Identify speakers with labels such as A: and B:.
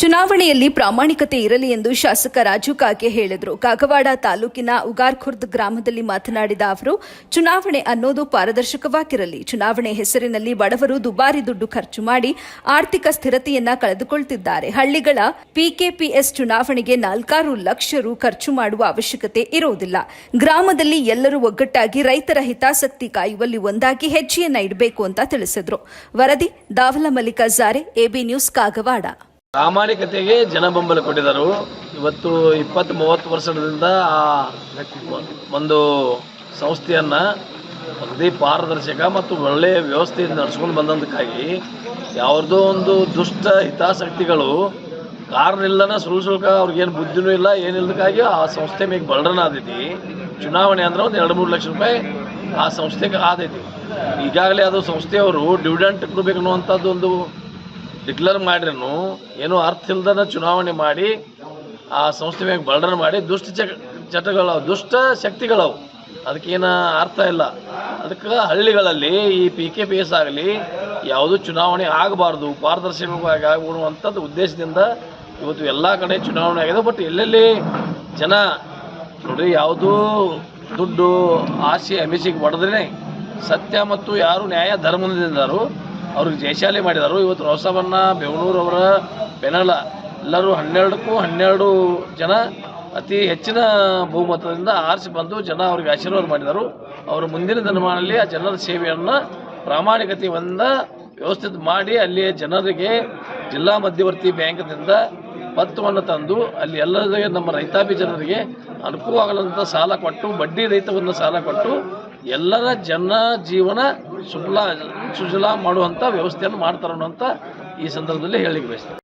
A: ಚುನಾವಣೆಯಲ್ಲಿ ಪ್ರಾಮಾಣಿಕತೆ ಇರಲಿ ಎಂದು ಶಾಸಕ ರಾಜು ಕಾಗೆ ಹೇಳಿದರು. ಕಾಗವಾಡ ತಾಲೂಕಿನ ಉಗಾರ್ಖುರ್ದ್ ಗ್ರಾಮದಲ್ಲಿ ಮಾತನಾಡಿದ ಅವರು, ಚುನಾವಣೆ ಅನ್ನೋದು ಪಾರದರ್ಶಕವಾಗಿರಲಿ. ಚುನಾವಣೆ ಹೆಸರಿನಲ್ಲಿ ಬಡವರು ದುಬಾರಿ ದುಡ್ಡು ಖರ್ಚು ಮಾಡಿ ಆರ್ಥಿಕ ಸ್ಥಿರತೆಯನ್ನ ಕಳೆದುಕೊಳ್ತಿದ್ದಾರೆ. ಹಳ್ಳಿಗಳ ಪಿಕೆಪಿಎಸ್ ಚುನಾವಣೆಗೆ ನಾಲ್ಕಾರು ಲಕ್ಷ ರು ಖರ್ಚು ಮಾಡುವ ಅವಶ್ಯಕತೆ ಇರುವುದಿಲ್ಲ ಗ್ರಾಮದಲ್ಲಿ ಎಲ್ಲರೂ ಒಗ್ಗಟ್ಟಾಗಿ ರೈತರ ಹಿತಾಸಕ್ತಿ ಕಾಯುವಲ್ಲಿ ಒಂದಾಗಿ ಹೆಜ್ಜೆಯನ್ನ ಇಡಬೇಕು ಅಂತ ತಿಳಿಸಿದರು. ವರದಿ, ದಾವಲ ಮಲ್ಲಿಕಾಜಾರೆ ಎಬಿ ನ್ಯೂಸ್, ಕಾಗವಾಡ.
B: ಪ್ರಾಮಾಣಿಕತೆಗೆ ಜನ ಬೆಂಬಲ ಕೊಟ್ಟಿದ್ದರು. ಇವತ್ತು ಇಪ್ಪತ್ತು ಮೂವತ್ತು ವರ್ಷದಿಂದ ಆ ಒಂದು ಸಂಸ್ಥೆಯನ್ನು ಅಗದಿ ಪಾರದರ್ಶಕ ಮತ್ತು ಒಳ್ಳೆಯ ವ್ಯವಸ್ಥೆಯಿಂದ ನಡೆಸ್ಕೊಂಡು ಬಂದಂತಕ್ಕಾಗಿ ಯಾವುದೋ ಒಂದು ದುಷ್ಟ ಹಿತಾಸಕ್ತಿಗಳು ಕಾರಣ ಇಲ್ಲನ ಸುಳ್ಳು ಸುಳ್ಕ ಅವ್ರಿಗೇನು ಬುದ್ಧಿನೂ ಇಲ್ಲ, ಏನಿಲ್ಲದಕ್ಕಾಗಿ ಆ ಸಂಸ್ಥೆ ಮೇಲೆ ಬರ್ಡನ್ ಆದೈತಿ ಚುನಾವಣೆ ಅಂದ್ರೆ ಒಂದು ಎರಡು ಮೂರು ಲಕ್ಷ ರೂಪಾಯಿ ಆ ಸಂಸ್ಥೆಗೆ ಆದೈತಿ. ಈಗಾಗಲೇ ಅದು ಸಂಸ್ಥೆಯವರು ಡಿವಿಡೆಂಟ್ ಕೊಡಬೇಕು ಅನ್ನುವಂಥದ್ದು ಒಂದು ಡಿಕ್ಲೇರ್ ಮಾಡಿರೂ ಏನೂ ಅರ್ಥ ಇಲ್ದನ ಚುನಾವಣೆ ಮಾಡಿ, ಆ ಸಂಸ್ಥೆ ಮೇಲೆ ಬಳ್ಳನ ಮಾಡಿ, ದುಷ್ಟ ಚ, ಚಟಗಳವು, ದುಷ್ಟ ಶಕ್ತಿಗಳವು. ಅದಕ್ಕೇನು ಅರ್ಥ ಇಲ್ಲ. ಅದಕ್ಕೆ ಹಳ್ಳಿಗಳಲ್ಲಿ ಈ ಪಿ ಕೆ ಪಿ ಎಸ್ ಆಗಲಿ, ಯಾವುದೂ ಚುನಾವಣೆ ಆಗಬಾರ್ದು, ಪಾರದರ್ಶಕವಾಗಿ ಆಗ್ಬಿಡುವಂಥದ್ದು ಉದ್ದೇಶದಿಂದ ಇವತ್ತು ಎಲ್ಲ ಕಡೆ ಚುನಾವಣೆ ಆಗಿದೆ. ಬಟ್ ಎಲ್ಲೆಲ್ಲಿ ಜನ ನೋಡಿ ಯಾವುದೂ ದುಡ್ಡು, ಆಸೆ ಅಮಿಷಿಗೆ ಹೊಡೆದ್ರೆ ಸತ್ಯ ಮತ್ತು ಯಾರು ನ್ಯಾಯ ಧರ್ಮದಿಂದಾರು ಅವ್ರಿಗೆ ಜಯಶಾಲಿ ಮಾಡಿದರು. ಇವತ್ತು ರೋಸವನ್ನ ಬೆವನೂರು ಅವರ ಬೆನಲ ಎಲ್ಲರೂ ಹನ್ನೆರಡಕ್ಕೂ ಹನ್ನೆರಡು ಜನ ಅತಿ ಹೆಚ್ಚಿನ ಬಹುಮತದಿಂದ ಆರಿಸಿ ಬಂದು ಜನ ಅವ್ರಿಗೆ ಆಶೀರ್ವಾದ ಮಾಡಿದರು. ಅವರು ಮುಂದಿನ ದಿನಮಾನದಲ್ಲಿ ಆ ಜನರ ಸೇವೆಯನ್ನು ಪ್ರಾಮಾಣಿಕತೆಯಿಂದ ವ್ಯವಸ್ಥಿತ ಮಾಡಿ ಅಲ್ಲಿಯ ಜನರಿಗೆ ಜಿಲ್ಲಾ ಮಧ್ಯವರ್ತಿ ಬ್ಯಾಂಕ್ದಿಂದ ಪತ್ರವನ್ನು ತಂದು ಅಲ್ಲಿ ಎಲ್ಲರಿಗೆ ನಮ್ಮ ರೈತಾಪಿ ಜನರಿಗೆ ಅನುಕೂಲವಾಗಲಂಥ ಸಾಲ ಕೊಟ್ಟು, ಬಡ್ಡಿ ರಹಿತವನ್ನು ಸಾಲ ಕೊಟ್ಟು ಎಲ್ಲರ ಜನ ಜೀವನ ಸುಫಲ ಸುಜಲ ಮಾಡುವಂಥ ವ್ಯವಸ್ಥೆಯನ್ನು ಮಾಡ್ತಾರೆ ಅಂತ ಈ ಸಂದರ್ಭದಲ್ಲಿ ಹೇಳಿಕೆ ಬಯಸ್ತೇನೆ.